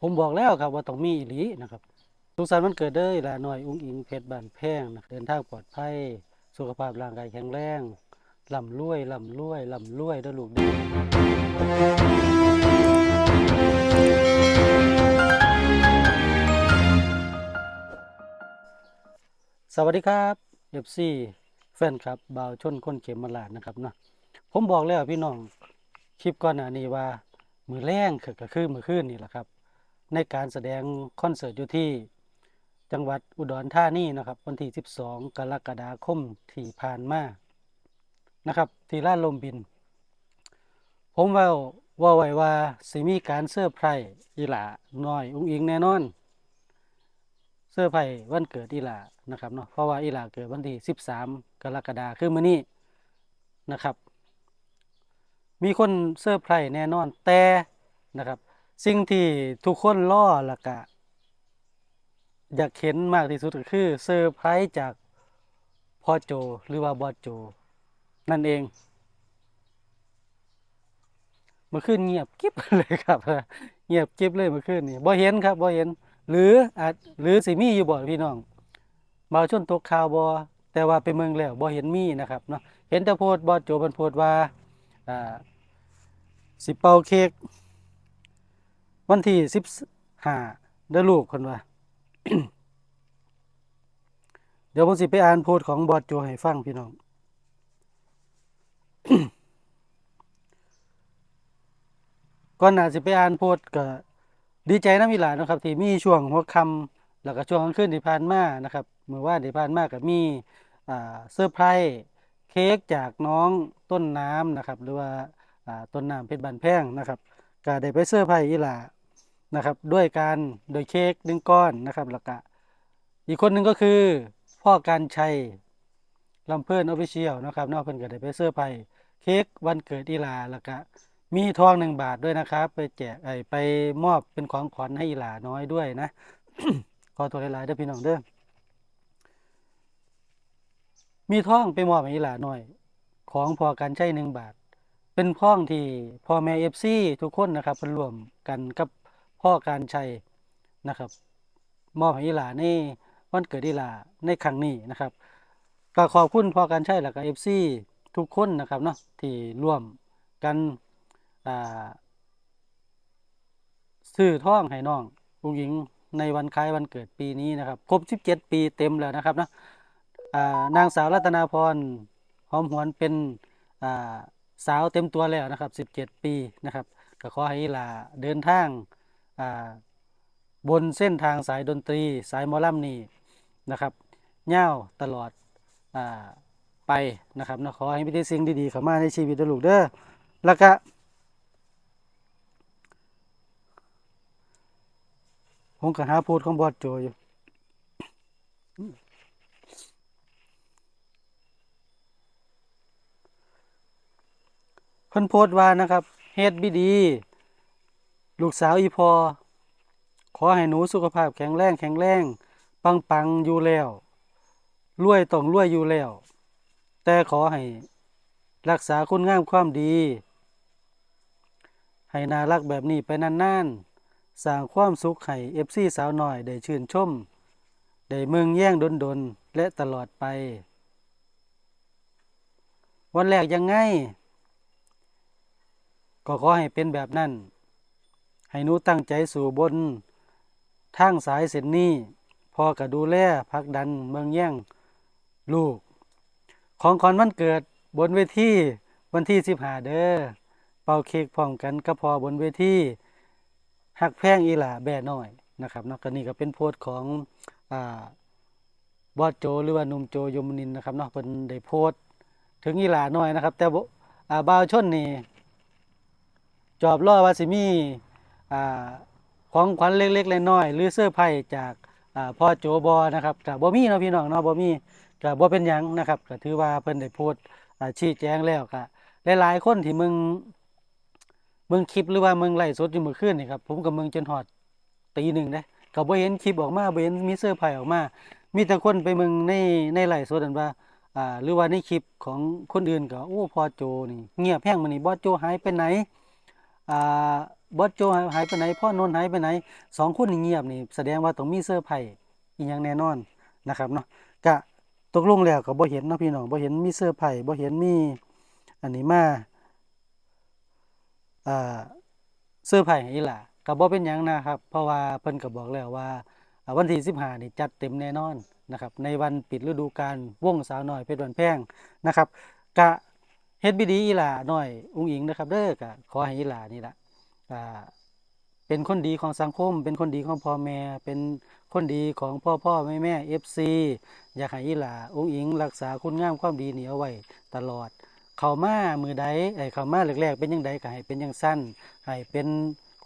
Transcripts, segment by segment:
ผมบอกแล้วครับว่าต้องมีอีหลีนะครับสุขสันต์วันเกิดเด้อล่ะน้อยอุ้งอิงเพชรบานแพงนะเดินทางปลอดภัย สุขภาพร่างกายแข็งแรงร่ำรวยร่ำรวยร่ำรวยเด้อลูกเด้อสวัสดีครับ FC แฟนครับบ่าวชนคนเข็มมาลาดนะครับเนาะผมบอกแล้วพี่น้องคลิปก่อนหน้านี้ว่ามือแรงคือก็คือมือคืนนี่แหละครับ ในการแสดงคอนเสิร์ตอยู่ที่จังหวัดอุดรธานีนะครับ วันที่ 12 กรกฎาคมที่ผ่านมานะครับ ที่ลาดลมบิน ผมว่าว่าไว้ว่าสิมีการเสื้อไพรอีหลาน้อย อุ้งอิงแน่นอน เสื้อไพรวันเกิดอีหลานะครับเนาะเพราะว่าอีหลาเกิดวันที่ 13 กรกฎาคมคือมื้อนี้นะครับ มีคนเซอร์ไพรแน่นอนแต่นะครับ สิ่งที่ทุกคนล่อละกะ อยากเห็นมากที่สุดก็คือเซอร์ไพรส์จากพ่อโจหรือว่าบอโจ นั่นเองเมื่อคืนเงียบกิ๊บเลยครับเงียบกิ๊บเลยเมื่อคืนนี่บ่เห็นครับบ่เห็น หรืออาจหรือสิมีอยู่บ่พี่น้องบ่าวชนตกข่าวบ่แต่ว่าไปเมืองแล้วบ่เห็นมีนะครับเนาะเห็นแต่โพสต์บอโจเพิ่นโพสต์ว่าอ่าสิเป่าเค้ก วันที่สิบห้าเด้ลูกคนว่า เดี๋ยวผมสิไปอ่านโพสต์ของบอสโจให้ฟังพี่น้องก่อนหน้าสิไปอ่านโพสต์ก็ดีใจนะมีหลานนะครับ ที่มีช่วงหัวคำแล้วก็ช่วงกลางคืนที่ผ่านมานะครับเมื่อว่าที่ผ่านมาก็มีเซอร์ไพรส์เค้กจากน้องต้นน้ำนะครับ หรือว่าต้นน้ำเพชรบานแพงนะครับก็ได้ไปเสื้อร์ไผ่อีหลา นะครับด้วยการโดยเค้กหนึ่งก้อนนะครับแล้วก็อีกคนหนึ่งก็คือพ่อการชัยลำเพิ่อนออฟฟิเชียลนะครับนอกเพิ่นก็ได้ไปเสื้อไผ่เค้กวันเกิดอีหลาแล้วก็มีทองหนึ่งบาทด้วยนะครับ ไปแจกไอไปมอบเป็นของขวัญให้อีหลาน้อยด้วยนะขอตัวหลายๆเด้อพี่น้องเด้อมีทองไปมอบให้อีหลาน้อย ของพอการใช้หนึ่งบาท เป็นพ้องที่พ่อแม่เอฟซีทุกคนนะครับเพิ่นรวมกันกับ พ่อการชัยนะครับ มอบให้อีหลาในวันเกิดอีหลาในครั้งนี้นะครับก็ขอบคุณพ่อการชัยแล้วก็เอฟซีทุกคนนะครับเนาะที่ร่วมกันอ่าซื้อท่องให้น้องผู้หญิงในวันคล้ายวันเกิดปีนี้นะครับครบ 17 ปีเต็มแล้วนะครับเนาะานางสาวรัตนาพรหอมหวนเป็นาสาวเต็มตัวแล้วนะครับ 17 ปีนะครับก็ขอให้อีหลาเดินทาง บนเส้นทางสายดนตรีสายมอลำนี่นะครับเง่าวตลอดอไปนะครับนะขอให้มีแต่สิ่งดีๆเข้ามาในชีวิตลูกเด้อแล้วก็ผมก็หาโพูดของบอสโจอยู่เพิ่นโพสต์ว่านะครับเฮ็ดบิดี ลูกสาวอีพอ ขอให้หนูสุขภาพแข็งแรงแข็งแรง ปังปังอยู่แล้วรวยต้องรวยอยู่แล้ว แต่ขอให้ รักษาคุณงามความดี ให้น่ารักแบบนี้ไปนานๆสร้างความสุขให้เอฟซีสาวหน้อยได้ชื่นชม ได้เมืองแย่งดนๆ และตลอดไป วันแรกยังไง ก็ขอให้เป็นแบบนั้น ให้หนูตั้งใจสู่บนทางสายเส้นนี้พอก็ดูแลผลักดันเมืองแย่งลูก ของขอนวันเกิดบนเวทีวันที่สิบหาเด้อเป่าเค้กพร้อมกันก็พอบนเวทีหักแพงอีหล่าแบ่น้อยนะครับเนากนี่ก็เป็นโพสต์ของอ่าบอสโจหรือว่านุ่มโจยมนินนะครับเนาะเพิ่นได้โพสต์ถึงอีหล่าน้อยนะครับ แต่บ่าบ่าวชนนี่จอบล่อว่าสิมี ของขวัญเล็กๆน้อยๆหรือเสื้อร์ไผ่จากพ่อโจบอนะครับกับบ่มีเนาะพี่น้องเนาะบ่มีกับบ่เป็นหยังนะครับก็ถือว่าเพิ่นได้โพสต์อ่าชี้แจงแล้วก็หลายๆคนที่มึงมึงคลิปหรือว่ามึงไลฟ์สดอยู่เมื่อคืนนี่ครับผมกับมึงจนฮอดตีหนึ่งเด้ก็บ่เห็นคลิปออกมาบ่เห็นมีเสื้อร์ไผ่ออกมา มีแต่คนไปมึงในในไลฟ์สดนั่นว่าอ่าหรือว่าในคลิปของคนอื่นก็โอ้พ่อโจนี่เงียบแฮงมื้อนี้บ่โจหายไปไหนอ่า บอสโจหายไปไหนพ่อนนท์หายไปไหนสองคนนี่เงียบนี่แสดงว่าต้องมีเสื้อไผ่อีหยังแน่นอนนะครับเนาะกะตกลงแล้วก็บ่เห็นเนาะพี่น้องบ่เห็นมีเสื้อไผ่บ่เห็นมีอันนี้มาอ่าเสื้อไผ่ให้อีหล่ะก็บ่เป็นหยังนะครับ เพราะว่าเพิ่นก็บอกแล้วว่าวันที่15นี่จัดเต็มแน่นอนนะครับในวันปิดฤดูกาลวงสาวน้อยเพชรบันแพงนะครับกะเฮ็ดบิดีอีหล่าน้อยอุ้งอิงนะครับเด้อกะขอให้อีหล่านี่ล่ะ เป็นคนดีของสังคม เป็นคนดีของพ่อแม่ เป็นคนดีของพ่อพ่อแม่แม่เอฟซีอยากให้อีหลาองค์อิง รักษาคุณงามความดีเหนี้เอาไว้ตลอด เขามามือใดไอ้เขามาแรกๆ เป็นยังไดก็ให้เป็นยังสั้นให้เป็น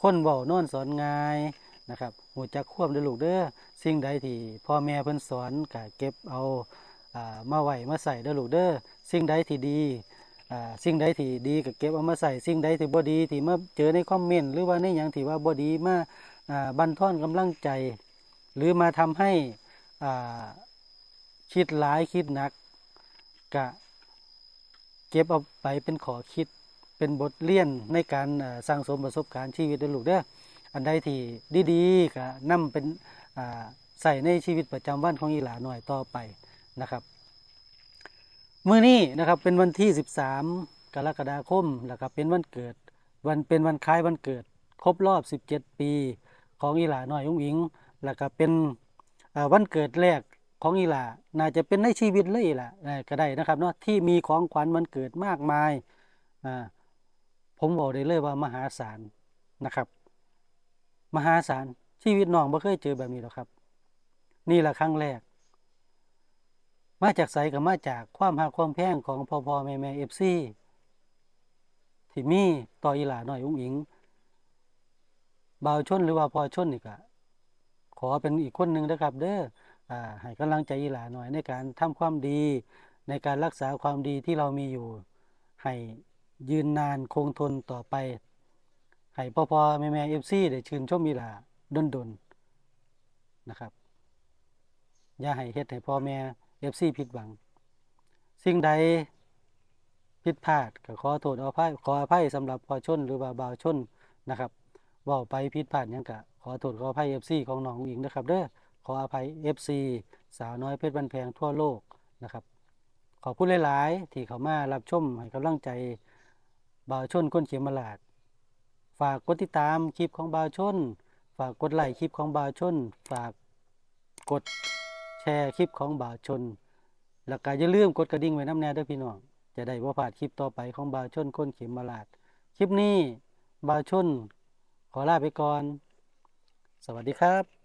คนเว้านอนสอนง่ายนะครับหูจักควบเด้อลูกเด้อสิ่งใดที่พ่อแม่เพิ่นสอนก็เก็บเอาอ่ามาไหวมาใส่เด้อลูกเด้อสิ่งใดที่ดี สิ่งใดที่ดีก็เก็บเอามาใส่สิ่งใดที่บ่ดีที่มาเจอในคอมเมนต์หรือว่าในหยังที่ว่าบ่ดีมาบันทอนกำลังใจ หรือมาทำให้คิดหลายคิดหนักก็เก็บเอาไปเป็นขอคิดเป็นบทเรียนในการสร้างสมประสบการณ์ชีวิตด้อลูกเด้ออันใดที่ดีๆก็นำเป็นใส่ในชีวิตประจำวันของอีหลาหน่อยต่อไปนะครับ มื่อนี้นะครับเป็นวันที่ 13 กรกฎาคมแล้วก็เป็นวันเกิดวันเป็นวันคล้ายวันเกิด ครบรอบ 17 ปี ของอีหลาน้อยอุ้งอิงแล้วก็เป็นวันเกิดแรกของอีหลาน่าจะเป็นในชีวิตเลยอีหล่ะก็ได้นะครับเนาะที่มีของขวัญวันเกิดมากมายผมบอกได้เลยว่ามหาศาลนะครับ มหาศาลชีวิตน้องบ่เคยเจอแบบนี้หรอกครับ นี่แหละครั้งแรก มาจากไสก็มาจากความหักความแพงของพ่อพ่อแม่แม่เอฟซีที่มีต่ออีหลาหน่อยอุ้งอิงบ่าวชนหรือว่าพอชนนี่ก็ขอเป็นอีกคนหนึ่งนะครับ เด้ออ่าให้กำลังใจอีหลาหน่อยในการทำความดี ในการรักษาความดีที่เรามีอยู่ ให้ยืนนานคงทนต่อไป ให้พ่อพ่อแม่แม่เอฟซีได้ชื่นชมอีหลาดนดนๆนะครับ อย่าให้เฮ็ดให้พ่อแม่ เอฟซีผิดหวัง สิ่งใดผิดพลาดก็ขอโทษอภัยขออภัยสำหรับพอชนหรือว่าบ่าวชนนะครับเว้าไปผิดพลาดยังก็ขอโทษขออภัย FC ของน้องอิงนะครับเด้อขออภัย FC สาวน้อยเพชรบันแพงทั่วโลกนะครับ ขอบคุณหลายๆ ที่เขามารับชมให้กำลังใจบ่าวชนคนเขียมมาลาด ฝากกดติดตามคลิปของบ่าวชน ฝากกดไลค์คลิปของบ่าวชน ฝากกด แชร์คลิปของบ่าวชน แล้วก็อย่าลืมกดกระดิ่งไว้น้ำแน่ด้วยพี่น้อง จะได้ว่าผ่าดคลิปต่อไปของบ่าวชนคนเข็มมาลาด คลิปนี้บ่าวชน ขอลาไปก่อน สวัสดีครับ